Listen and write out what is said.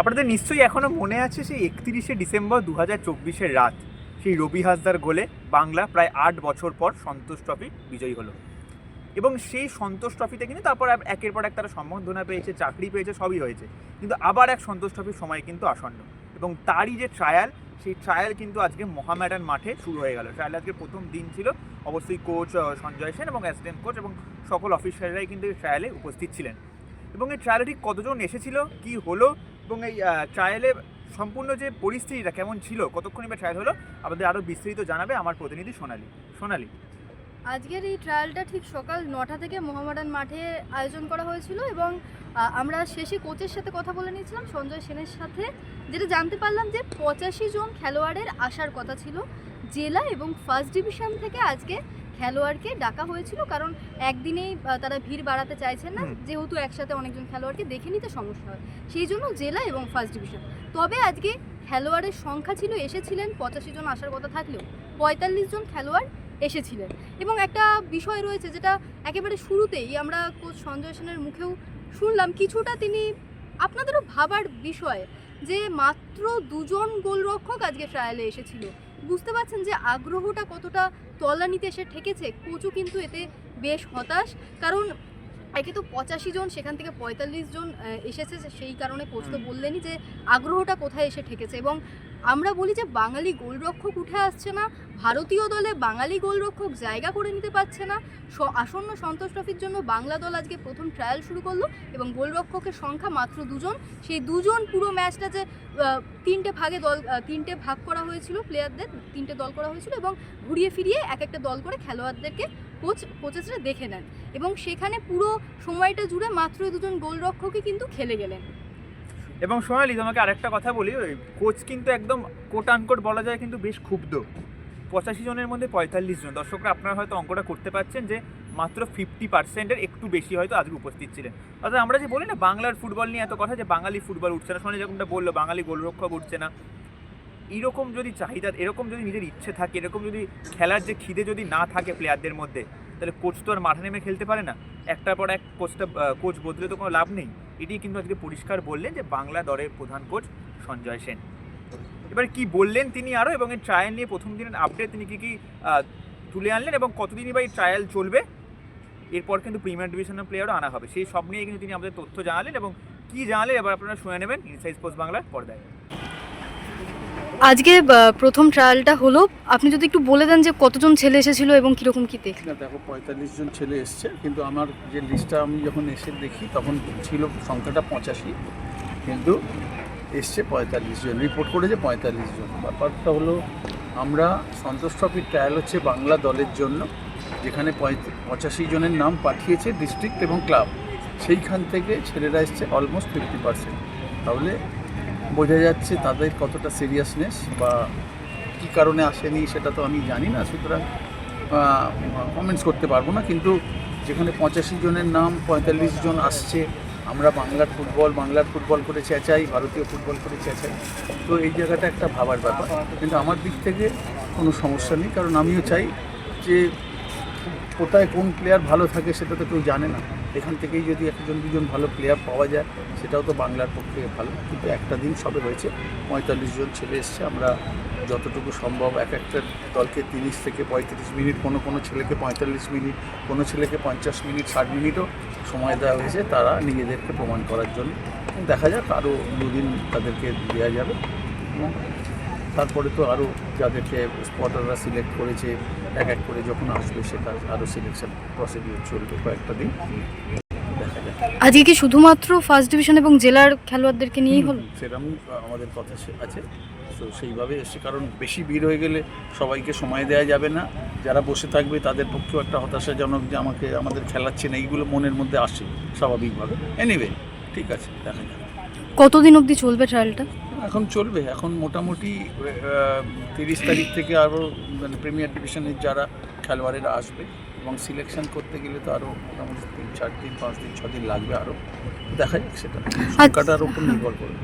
আপনাদের নিশ্চয়ই এখনও মনে আছে সেই একত্রিশে ডিসেম্বর দু হাজার চব্বিশের রাত। সেই রবি হাসদার গোলে বাংলা প্রায় আট বছর পর সন্তোষ ট্রফি বিজয়ী হলো। এবং সেই সন্তোষ ট্রফিতে কিন্তু তারপর একের পর এক তারা সম্বর্ধনা পেয়েছে, চাকরি পেয়েছে, সবই হয়েছে। কিন্তু আবার এক সন্তোষ ট্রফির সময় কিন্তু আসন্ন। এবং তারই যে ট্রায়াল সেই ট্রায়াল কিন্তু আজকে মহামেডান মাঠে শুরু হয়ে গেল। ট্রায়াল আজকে প্রথম দিন ছিল। অবশ্যই কোচ সঞ্জয় সেন এবং অ্যাসিস্ট্যান্ট কোচ এবং সকল অফিসাররাই কিন্তু এই ট্রায়ালে উপস্থিত ছিলেন। এবং এই ট্রায়ালে ঠিক কতজন এসেছিল, কি হলো এবং এই ট্রায়ালে সম্পূর্ণ যে পরিস্থিতিটা কেমন ছিল কতক্ষণই বা ট্রায়াল হলো, আমাদের আরও বিস্তারিত জানাবে আমার প্রতিনিধি সোনালি। সোনালি। আজকের এই ট্রায়ালটা ঠিক সকাল নটা থেকে মোহামেডান মাঠে আয়োজন করা হয়েছিল এবং আমরা শেষে কোচের সাথে কথা বলে নিয়েছিলাম, সঞ্জয় সেনের সাথে, যেটা জানতে পারলাম যে পঁচাশি জন খেলোয়াড়ের আসার কথা ছিল। জেলা এবং ফার্স্ট ডিভিশন থেকে আজকে খেলোয়াড়কে ডাকা হয়েছিল কারণ একদিনেই তারা ভিড় বাড়াতে চাইছেন না। যেহেতু একসাথে অনেকজন খেলোয়াড়কে দেখে নিতে সমস্যা হয়। সেই জন্য জেলা এবং ফার্স্ট ডিভিশন। তবে আজকে খেলোয়াড়ের সংখ্যা ছিল এসেছিলেন পঁচাশি জন আসার কথা থাকলেও পঁয়তাল্লিশ জন খেলোয়াড় এসেছিলেন। এবং একটা বিষয় রয়েছে যেটা একেবারে শুরুতেই আমরা কোচ সঞ্জয় সেনের মুখেও শুনলাম কিছুটা তিনি আপনাদেরও ভাবার বিষয় যে মাত্র দুজন গোলরক্ষক আজকে ট্রায়ালে এসেছিল। বুঝতে পারছেন যে আগ্রহটা কতটা তলানিতে এসে ঠেকেছে? কোচও কিন্তু এতে বেশ হতাশ। কারণ একে তো পঁচাশি জন সেখান থেকে পঁয়তাল্লিশ জন এসেছে। সেই কারণে কোচ তো বললেনি বললেনই যে আগ্রহটা কোথায় এসে ঠেকেছে। এবং আমরা বলি যে বাঙালি গোলরক্ষক উঠে আসছে না, ভারতীয় দলে বাঙালি গোলরক্ষক জায়গা করে নিতে পারছে না। আসন্ন সন্তোষ ট্রফির জন্য বাংলা দল আজকে প্রথম ট্রায়াল শুরু করল এবং গোলরক্ষকের সংখ্যা মাত্র দুজন। সেই দুজন পুরো ম্যাচটা যে তিনটে ভাগে দল তিনটে ভাগ করা হয়েছিল প্লেয়ারদের তিনটে দল করা হয়েছিল এবং ঘুরিয়ে ফিরিয়ে এক একটা দল করে খেলোয়াড়দেরকে কোচ কোচেসরা দেখে নেন। এবং সেখানে পুরো সময়টা জুড়ে মাত্র দুজন গোলরক্ষকই কিন্তু খেলে গেলেন। এবং সোনালি, তোমাকে আরেকটা কথা বলি, ওই কোচ কিন্তু একদম কোট আনকোট বলা যায় কিন্তু বেশ ক্ষুব্ধ। পঁচাশি জনের মধ্যে পঁয়তাল্লিশ জন। দর্শকরা আপনারা হয়তো অঙ্কটা করতে পারছেন যে মাত্র ফিফটি পার্সেন্টের একটু বেশি হয়তো আজকে উপস্থিত ছিলেন। অর্থাৎ আমরা যে বলি না, বাংলার ফুটবল নিয়ে এত কথা যে বাঙালি ফুটবল উঠছে না। সোনালি যেরকমটা বলল, বাঙালি গোলরক্ষক উঠছে না। এরকম যদি চাহিদা, এরকম যদি নিজের ইচ্ছে থাকে, এরকম যদি খেলার যে খিদে যদি না থাকে প্লেয়ারদের মধ্যে, তাহলে কোচ তো আর মাঠে নেমে খেলতে পারে না। একটার পর এক কোচটা কোচ বদলে তো কোনো লাভ নেই। এটি কিন্তু আজকে পরিষ্কার বললেন যে বাংলা দলের প্রধান কোচ সঞ্জয় সেন। এবার কি বললেন তিনি আরও এবং এই ট্রায়াল নিয়ে প্রথম দিনের আপডেট তিনি কী কী তুলে আনলেন এবং কতদিনই বা এই ট্রায়াল চলবে? এরপর কিন্তু প্রিমিয়ার ডিভিশনের প্লেয়ারও আনা হবে। সেই সব নিয়ে কিন্তু তিনি আমাদের তথ্য জানালেন এবং কী জানালেন এবার আপনারা শুনে নেবেন ইনসাইড পোস্ট বাংলার পর্দায়। আজকে প্রথম ট্রায়ালটা হলো। আপনি যদি একটু বলে দেন যে কতজন ছেলে এসেছিল এবং কীরকম কী না, দেখো, পঁয়তাল্লিশ জন ছেলে এসছে, কিন্তু আমার যে লিস্টটা আমি যখন এসে দেখি, তখন ছিল সংখ্যাটা পঁচাশি, কিন্তু এসছে পঁয়তাল্লিশ জন রিপোর্ট করেছে পঁয়তাল্লিশ জন। ব্যাপারটা হলো, আমরা সন্তোষ ট্রফির ট্রায়াল হচ্ছে বাংলা দলের জন্য, যেখানে পঁচাশি জনের নাম পাঠিয়েছে ডিস্ট্রিক্ট এবং ক্লাব সেইখান থেকে ছেলেরা এসছে অলমোস্ট ফিফটি পার্সেন্ট তাহলে বোঝা যাচ্ছে তাদের কতটা সিরিয়াসনেস বা কী কারণে আসেনি সেটা তো আমি জানি না, সুতরাং কমেন্টস করতে পারব না। কিন্তু যেখানে পঁচাশি জনের নাম, পঁয়তাল্লিশ জন আসছে, আমরা বাংলার ফুটবল বাংলার ফুটবল করে চেঁচাই, ভারতীয় ফুটবল করে চেঁচাই। তো এই জায়গাটা একটা ভাবার ব্যাপার। কিন্তু আমার দিক থেকে কোনো সমস্যা নেই, কারণ আমিও চাই যে কোথায় কোন প্লেয়ার ভালো থাকে সেটা তো কেউ জানে না। এখান থেকেই যদি একজন, দুজন ভালো প্লেয়ার পাওয়া যায়, সেটাও তো বাংলার পক্ষে ভালো। কিন্তু একটা দিন সবে হয়েছে, পঁয়তাল্লিশ জন ছেলে এসছে, আমরা যতটুকু সম্ভব এক একটা দলকে তিরিশ থেকে পঁয়ত্রিশ মিনিট, কোনো কোনো ছেলেকে পঁয়তাল্লিশ মিনিট, কোনো ছেলেকে পঞ্চাশ মিনিট, ষাট মিনিটও সময় দেওয়া হয়েছে তারা নিজেদেরকে প্রমাণ করার জন্য। দেখা যাক আরও দুদিন তাদেরকে দেওয়া যাবে। এবং তারপরে তো আরও যাদেরকে স্পটাররা সিলেক্ট করেছে এক এক করে যখন আসবে সেটা আরও সিলেকশন প্রসিডিউর চলবে কয়েকটা দিন। আজকে কি শুধুমাত্র ফার্স্ট ডিভিশন এবং জেলার খেলোয়াড়দেরকে নিয়েই হলো? সেরকম আমাদের কথা সে- আছে। তো সেইভাবে এসছে কারণ বেশি ভিড় হয়ে গেলে সবাইকে সময় দেওয়া যাবে না। যারা বসে থাকবে তাদের পক্ষেও একটা হতাশাজনক যে আমাকে আমাদের খেলাচ্ছে না এইগুলো মনের মধ্যে আসে স্বাভাবিকভাবে। এনিওয়ে ঠিক আছে দেখা যাক। কতদিন অবধি চলবে ট্রায়ালটা এখন চলবে। এখন মোটামুটি তিরিশ তারিখ থেকে আরও মানে প্রিমিয়ার ডিভিশনের যারা খেলোয়াড়েরা আসবে এবং সিলেকশন করতে গেলে তো আরও মোটামুটি তিন চার দিন পাঁচ দিন ছদিন দিন লাগবে আরও দেখা যাক সেটা সংখ্যাটার উপর নির্ভর করবে।